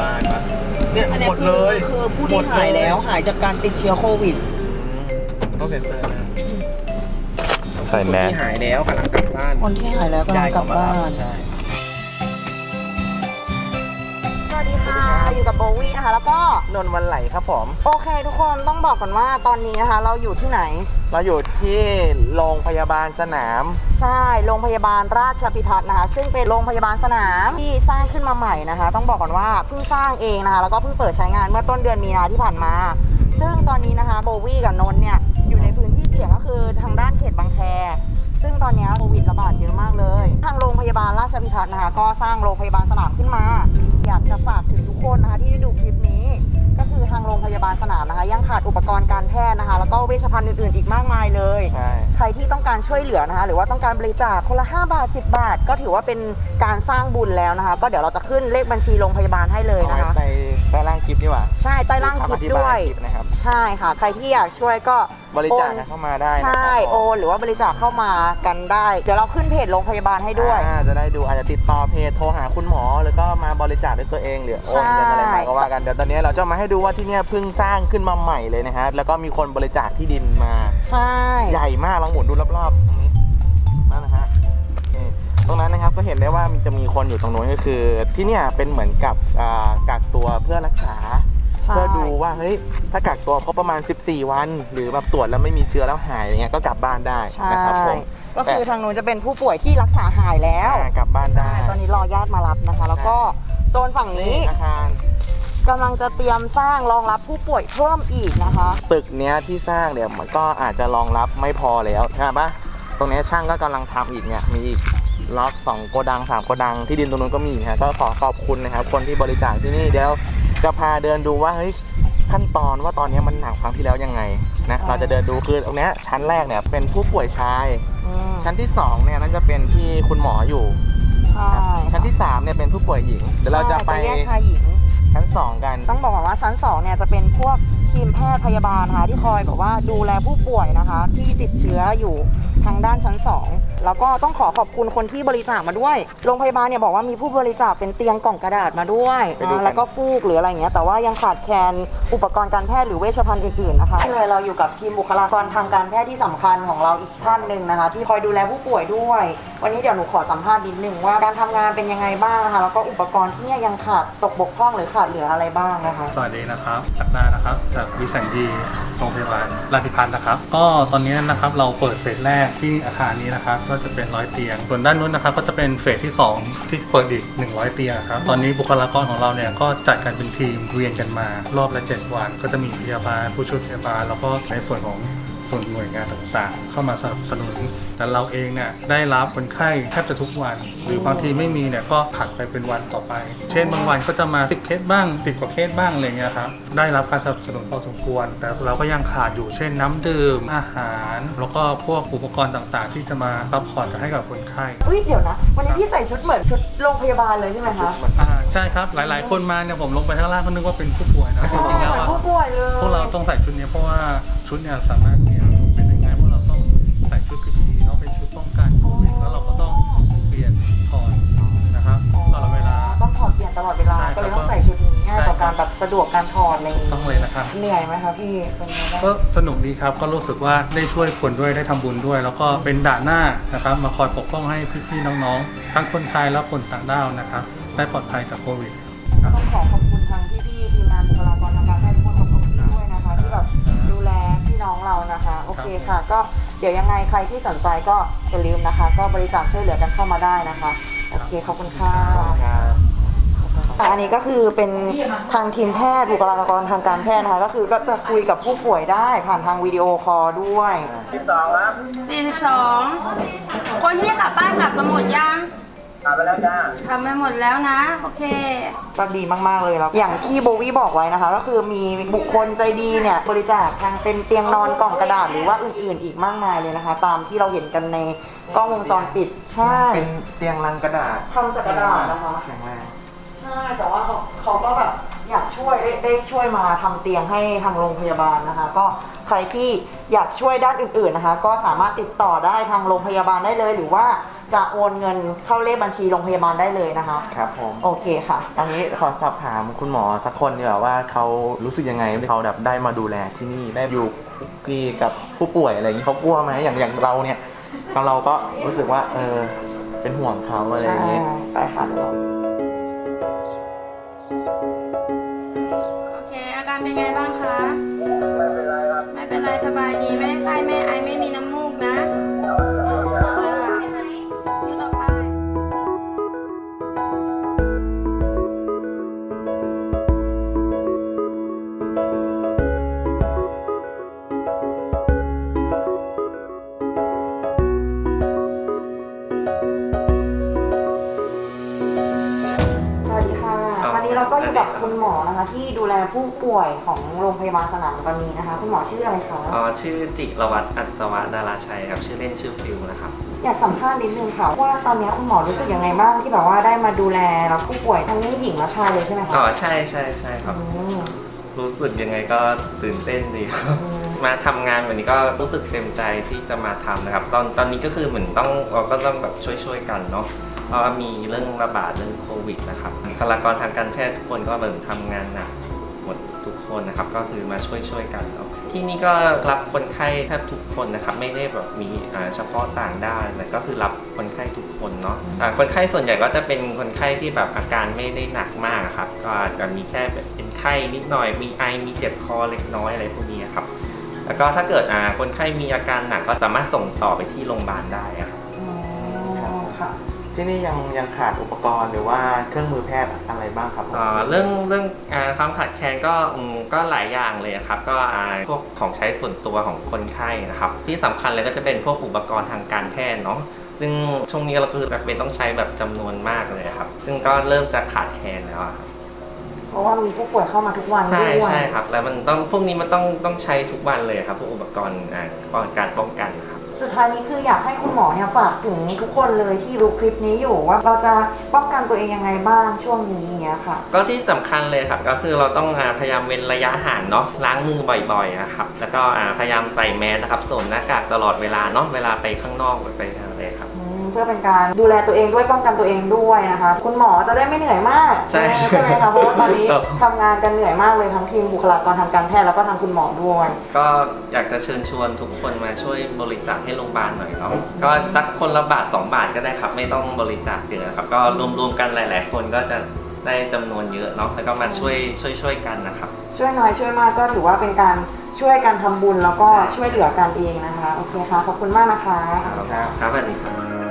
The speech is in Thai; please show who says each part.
Speaker 1: บ้านปะเนี่ย
Speaker 2: อันนี้
Speaker 1: หมดเลย
Speaker 2: คือคือผู้ที่หายแล้วหายจากการติดเชื้อโควิด
Speaker 1: ก็เซ็นเซอร์นะ
Speaker 3: ใส่แมส
Speaker 1: ที่หายแล้วกำลังกลับบ้าน
Speaker 2: คนที่หายแล้วกำลังกลับบ้าน
Speaker 1: ใช่
Speaker 2: วี่นะคะ แล้วก็
Speaker 1: นนท์วันไหลครับผม
Speaker 2: โอเคทุกคนต้องบอกก่อนว่าตอนนี้นะคะ เราอยู่ที่ไหน
Speaker 1: เราอยู่ที่โรงพยาบาลสนาม
Speaker 2: ใช่โรงพยาบาลราชพิพัฒน์นะคะ ซึ่งเป็นโรงพยาบาลสนามที่สร้างขึ้นมาใหม่นะคะ ต้องบอกก่อนว่าเพิ่งสร้างเองนะคะ แล้วก็เพิ่งเปิดใช้งานเมื่อต้นเดือนมีนาที่ผ่านมา ซึ่งตอนนี้นะคะโบวี่กับนนท์เนี่ยอยู่ในพื้นที่เสี่ยงก็คือทางด้านเขตบางแคซึ่งตอนนี้โควิดระบาดเยอะมากเลย ทางโรงพยาบาลราชพิพัฒน์นะคะ ก็สร้างโรงพยาบาลสนามขึ้นมา อยากจะฝากถึงทุกคนนะคะที่ได้ดูคลิปนี้ ก็คือทางโรงพยาบาลสนามนะคะ ยังขาดอุปกรณ์การแพทย์นะคะ แล้วก็เวชภัณฑ์อื่นๆอีกมากมายเลย
Speaker 1: ใช่
Speaker 2: ใครที่ต้องการช่วยเหลือนะคะ หรือว่าต้องการบริจาคคนละ 5 บาท 10 บาท ก็ถือว่าเป็นการสร้างบุญแล้วนะคะ ก็เดี๋ยวเราจะขึ้นเลขบัญชีโรงพยาบาลให้เลย
Speaker 1: เอา
Speaker 2: นะ
Speaker 1: ไว้
Speaker 2: คะ
Speaker 1: ใต้ใต้ล่างคลิปดีกว่า
Speaker 2: ใช่ใต้ล่างคลิปำ
Speaker 1: อธิ
Speaker 2: ด้ว
Speaker 1: บายคลิปนะครับ
Speaker 2: ใช่ค่ะ ใครที่อยากช่วยก็
Speaker 1: บริจาค
Speaker 2: โอน
Speaker 1: กันเข้ามาได้นะค
Speaker 2: ใช่
Speaker 1: รับ
Speaker 2: โอนหรือว่าบริจาคเข้ามากันได้ เดี๋ยวเราขึ้นเพจโรงพยาบาลให้ด้วย
Speaker 1: อ่าจะได้ดูอาจจะติดต่อเพจโทรหาคุณหมอ แล้วก็มาบริจาคด้วยตัวเองหรือโอนเงินอะไรมาก็ว่ากันเดี๋ยวตอนนี้เราจะมาให้ดูว่าที่เนี่ยเพิ่งสร้างขึ้นมาใหม่เลยนะฮะแล้วก็มีคนบริจาคที่ดินมา
Speaker 2: ใช่
Speaker 1: ใหญ่มากลองหมุนดูรอบๆตรงนี้นั่นนะฮะนี่ ตรงนั้นนะครับก็เห็นได้ว่ามันจะมีคนอยู่ตรงนู้นก็คือ ที่เนี่ยเป็นเหมือนกับอ่ากักตัวเพื่อรักษา
Speaker 2: ใช่
Speaker 1: เพื่อดูว่าเฮ้ยถ้ากักตัวครบประมาณ 14 วัน หรือแบบตรวจแล้วไม่มีเชื้อแล้วหายอย่างเงี้ยก็กลับบ้านได้
Speaker 2: ใช่
Speaker 1: นะครับผม
Speaker 2: ก็คือทางนู้นจะเป็นผู้ป่วยที่รักษาหายแล้ว
Speaker 1: อ่ากลับบ้านได้
Speaker 2: ใช่ตอนนี้รอญาติมารับนะคะ แล้วก็โซนฝั่งนี้
Speaker 1: อาคาร
Speaker 2: กำลังจะเตรียมสร้างรองรับผู้ป่วยเพิ่มอีกนะคะ
Speaker 1: ตึกเนี้ยที่สร้างเนี่ยมันก็อาจจะรองรับไม่พอแล้วใช่ปะตรงเนี้ยช่างก็กำลังทำอีกเนี่ยมีอีก ล็อกสองโกดังสามโกดังที่ดินตรงนู้นก็มีนะฮะก็ขอขอบคุณนะครับ คนที่บริจาคที่นี่เดี๋ยวจะพาเดินดูว่าเฮ้ยขั้นตอนว่าตอนเนี้ยมันหนักครั้งที่แล้วยังไงนะ
Speaker 2: ใช่
Speaker 1: เราจะเดินดูคือตรงเนี้ยชั้นแรกเนี่ยเป็นผู้ป่วยชาย
Speaker 2: อืม
Speaker 1: ชั้นที่สองเนี่ยน่าจะเป็นที่คุณหมออยู่
Speaker 2: ใช่
Speaker 1: ชั้นที่สามเนี่ยเป็นผู้ป่วยหญิงเดี๋ยวเราจะไป
Speaker 2: แยกชายหญิง
Speaker 1: ชั้นสองกัน
Speaker 2: ต้องบอกก่อนว่าชั้น2เนี่ยจะเป็นพวกทีมแพทย์พยาบาลนะคะที่คอยแบบว่าดูแลผู้ป่วยนะคะ ที่ติดเชื้ออยู่ทางด้านชั้น 2 แล้วก็ต้องขอขอบคุณคนที่บริจาคมาด้วย โรงพยาบาลเนี่ยบอกว่ามีผู้บริจาคเป็นเตียงกล่องกระดาษมาด้วย
Speaker 1: ไปดูกัน
Speaker 2: นะแล้วก็ฟูกหรืออะไรอย่างเงี้ย แต่ว่ายังขาดแคลนอุปกรณ์การแพทย์หรือเวชภัณฑ์อื่นๆนะคะเลยเราอยู่กับทีมบุคลากรทางการแพทย์ที่สำคัญของเราอีกท่านหนึ่งนะคะ ที่คอยดูแลผู้ป่วยด้วย วันนี้เดี๋ยวหนูขอสัมภาษณ์นิดนึงว่าการทำงานเป็นยังไงบ้างนะคะ แล้วก็อุปกรณ์ที่เนี่ยยังขาดตกบกพร่องหรือขาดเหลืออะไรบ้างนะคะ
Speaker 4: สวัสดีนะครับจากดานะครับ จากวิสัญญีโรงพยาบาลราชิพันธ์นะครับ ก็ตอนนี้นะครับเราเปิดเฟสแรกที่อาคารนี้นะครับก็จะเป็นร้อยเตียง ส่วนด้านนู้นนะครับก็จะเป็นเฟสที่ 2 ที่เปิดอีก 100 เตียงครับ ตอนนี้บุคลากรของเราเนี่ยก็จัดกันเป็นทีมเวียนกันมา รอบละ 7 วัน ก็จะมีพยาบาลผู้ช่วยพยาบาลแล้วก็ในส่วนของ ส่วนหน่วยงานต่างๆ เข้ามาสนับสนุน แต่เราเองเนี่ยได้รับคนไข้แทบจะทุกวัน หรือบางทีไม่มีเนี่ยก็ผัดไปเป็นวันต่อไป เช่นบางวันก็จะมา10เคสบ้าง10กว่าเคสบ้างอะไรเงี้ยครับได้รับการสนับสนุนพอสมควร แต่เราก็ยังขาดอยู่เช่นน้ำดื่มอาหาร แล้วก็พวกอุปกรณ์ต่างๆ ที่จะมาซัพพอร์ตให้กับคนไข้
Speaker 2: อุ้ยเดี๋ยวนะ วันนี้พี่ใส่ชุดเหมือนชุดโรงพยาบาลเลยใช่ไหมคะ
Speaker 4: อ่าใช่ครับหลายๆ คนมาเนี่ยผมลงไปข้างล่างก็นึกว่าเป็นผู้ป่วยนะจริงๆแล้วอะ
Speaker 2: ผู้ป่วยเลย
Speaker 4: พวกเราต้องใส่ชุดนี้เพราะว่า ชุดเนี่ยสามารถเปลี่ยนเป็นได้ง่ายเพราะเราต้องใส่ชุด PPE เนาะเป็นชุดป้องกันโควิดแล้วเราก็ต้องเปลี่ยนถอดนะครับตลอดเวลา
Speaker 2: ต้องถอดเปลี่ยนตลอดเวลา
Speaker 4: ใช่
Speaker 2: ก็เลย
Speaker 4: ครับ
Speaker 2: ต้องใส่ชุดนี้ง่ายต่อ
Speaker 4: ใช่ครั
Speaker 2: การ
Speaker 4: บ
Speaker 2: แบบสะดวกการถอดใน
Speaker 4: ต้องเลยนะครับ
Speaker 2: เหนื่อยไหมคะพี่เป็นไงบ้าง
Speaker 4: ก็สนุกดีครับ ก็รู้สึกว่าได้ช่วยคนด้วยได้ทำบุญด้วย แล้วก็เป็นด่านหน้านะครับ มาคอยปกป้องให้พี่ๆน้องๆ ทั้งคนไทยและคนต่างด้าวนะครับ ได้ปลอดภัยจากโควิดครับ
Speaker 2: ต้องขอขอบ ดี๋ยวยังไงใครที่สนใจก็อย่าลืมนะคะ ก็บริจาคช่วยเหลือกันเข้ามาได้นะคะโอเคขอบคุณค่ะ
Speaker 1: ครับ
Speaker 2: อันนี้ก็คือเป็นทางทีมแพทย์บุคลากรทางการแพทย์นะคะก็คือก็จะคุยกับผู้ป่วยได้ผ่านทางวิดีโอคอลด้วย
Speaker 5: 42คนที่จะกลับบ้านกลับกันหมดยัง กลับไปแล้วจ้ากลับไปหมดแล้วนะ โอเค
Speaker 2: ก็ดีมาก ๆ เลยแล้วอย่างที่โบวี่บอกไว้นะคะ ก็คือมีบุคคลใจดีเนี่ยบริจาคทางเป็นเตียงนอนกล่องกระดาษหรือว่าอื่นๆ อีกมากมายเลยนะคะ ตามที่เราเห็นกันในกล้องวงจรปิดใช่
Speaker 1: เป็นเตียงลังกระดาษ
Speaker 2: ทำจากกระดาษนะคะ
Speaker 1: แข็งแรง
Speaker 2: ใช่แต่ว่าเขาเขาก็แบบอยากช่วยได้ได้ช่วยมาทำเตียงให้ทางโรงพยาบาลนะคะ ก็ ใครที่อยากช่วยด้านอื่นๆนะคะ ก็สามารถติดต่อได้ทางโรงพยาบาลได้เลย หรือว่าจะโอนเงินเข้าเลขบัญชีโรงพยาบาลได้เลยนะคะ
Speaker 1: ครับผม
Speaker 2: โอเคค่ะ
Speaker 1: อันนี้ขอสอบถามคุณหมอสักคนดีกว่าว่าเขารู้สึกยังไงที่เขาแบบได้มาดูแลที่นี่ได้อยู่คลุกคลีกับผู้ป่วยอะไรอย่างนี้เขากลัวไหมอย่างอย่างเราเนี่ยเราเราก็รู้สึกว่าเออเป็นห่วงเขาอะไรอย่างนี้
Speaker 2: ใช่ไปค่ะเดี๋ยวเรา
Speaker 5: โอเคอาการเป็นไงบ้างคะายดีไม่ไข้ไม่ไอไม่มี
Speaker 2: ผู้ป่วยของโรงพยาบาลสนามตอนนี้นะคะ คุณหมอชื่ออะไรคะ
Speaker 6: อ๋อชื่อจิรวัตรอัศวะดาราชัยครับชื่อเล่นชื่อฟิวนะครับ
Speaker 2: อยากสัมภาษณ์นิดนึงค่ะว่าตอนนี้คุณหมอรู้สึกยังไงบ้างที่แบบว่าได้มาดูแลรับผู้ป่วยทั้งหญิงและชายเลยใช่ไหม
Speaker 6: อ๋อ
Speaker 2: คะ
Speaker 6: ใช่ใช่ใช่ครับ
Speaker 2: อืม
Speaker 6: รู้สึกยังไงก็ตื่นเต้นดีครับมาทำงานวันนี้ก็รู้สึกเต็มใจที่จะมาทำนะครับ ตอนตอนนี้ก็คือเหมือนต้องเราก็ต้องแบบช่วยช่วยๆกันเนาะเพราะว่ามีเรื่องระบาดเรื่องโควิดนะครับบุคลากรทางการแพทย์ทุกคนก็เหมือนทำงานหนักหมดทุก คนนะครับก็คือมาช่วยช่วยๆกันเนาะที่นี่ก็รับคนไข้แทบทุกคนนะครับไม่ได้แบบมีอ่าเฉพาะต่างด้านแต่ก็คือรับคนไข้ทุกคนเนาะอ่าคนไข้ส่วนใหญ่ก็จะเป็นคนไข้ที่แบบอาการไม่ได้หนักมากครับก็อาจจะมีแค่แบบเป็นไข้นิดหน่อยมีไอมีเจ็บคอเล็กน้อยอะไรพวกนี้ครับแล้วก็ถ้าเกิดอ่าคนไข้มีอาการหนักก็สามารถส่งต่อไปที่โรงพยาบาลได้อะครับ
Speaker 2: อ๋อค่ะ
Speaker 1: ที่นี่ยังยังขาดอุปกรณ์หรือว่าเครื่องมือแพทย์อะไรบ้างครับผม
Speaker 6: อ่าเรื่องเรื่องอาความขาดแคลนก็อืมก็หลายอย่างเลยครับ ก็อ่าพวกของใช้ส่วนตัวของคนไข้นะครับ ที่สำคัญเลยก็จะเป็นพวกอุปกรณ์ทางการแพทย์เนาะซึ่งช่วงนี้เราคือจำเป็นต้องใช้แบบจำนวนมากเลยครับ ซึ่งก็เริ่มจะขาดแคลนแล้วอะครับ
Speaker 2: เพราะว่ามีผู้ป่วยเข้ามาทุกวัน
Speaker 6: ใช่
Speaker 2: ด้วย
Speaker 6: ใช่ครับ แล้วมันต้องพวกนี้มันต้องต้องใช้ทุกวันเลยครับพวกอุปกรณ์อ่าป้องการป้องกันนะครับ
Speaker 2: สุดท้ายนี้คืออยากให้คุณหมอเนี่ยฝากถึงทุกคนเลยที่ดูคลิปนี้อยู่ว่าเราจะป้องกันตัวเองยังไงบ้างช่วงนี้อย่างเงี้ยค่ะ
Speaker 6: ก็ที่สำคัญเลยครับก็คือเราต้องอ่าพยายามเว้นระยะห่างเนาะล้างมือบ่อยๆนะครับแล้วก็อ่าพยายามใส่แมสนะครับสวมหน้ากากตลอดเวลาเนาะเวลาไปข้างนอกไปอะไร
Speaker 2: พื่อเป็นการดูแลตัวเองด้วยป้องกันตัวเองด้วยนะคะคุณหมอจะได้ไม่เหนื่อยมาก
Speaker 6: ใช่ใช่
Speaker 2: ใช่ไหมคะเพราะว่าตอนนี้
Speaker 6: ครับ
Speaker 2: ทำงานกันเหนื่อยมากเลยทั้งทีมบุคลากรทางการแพทย์แล้วก็ทางคุณหมอด้วย
Speaker 6: ก็อยากจะเชิญชวนทุกคนมาช่วยบริจาคให้โรงพยาบาลหน่อยเนาะก็สักคนละบาท 2 บาทก็ได้ครับ ไม่ต้องบริจาคเยอะครับก็รวมๆกันหลาย ๆ คนก็จะได้จำนวนเยอะเนาะแล้วก็มาช่วยช่วยช่วยกันนะครับ
Speaker 2: ช่วยน้อยช่วยมากก็ถือว่าเป็นการช่วยกันทำบุญแล้วก็
Speaker 6: ใช่
Speaker 2: ช่วยเหลือกันเองนะคะ โอเคค่ะ ขอบคุณมากนะคะ
Speaker 6: ครับ ครับสวัสดีครับ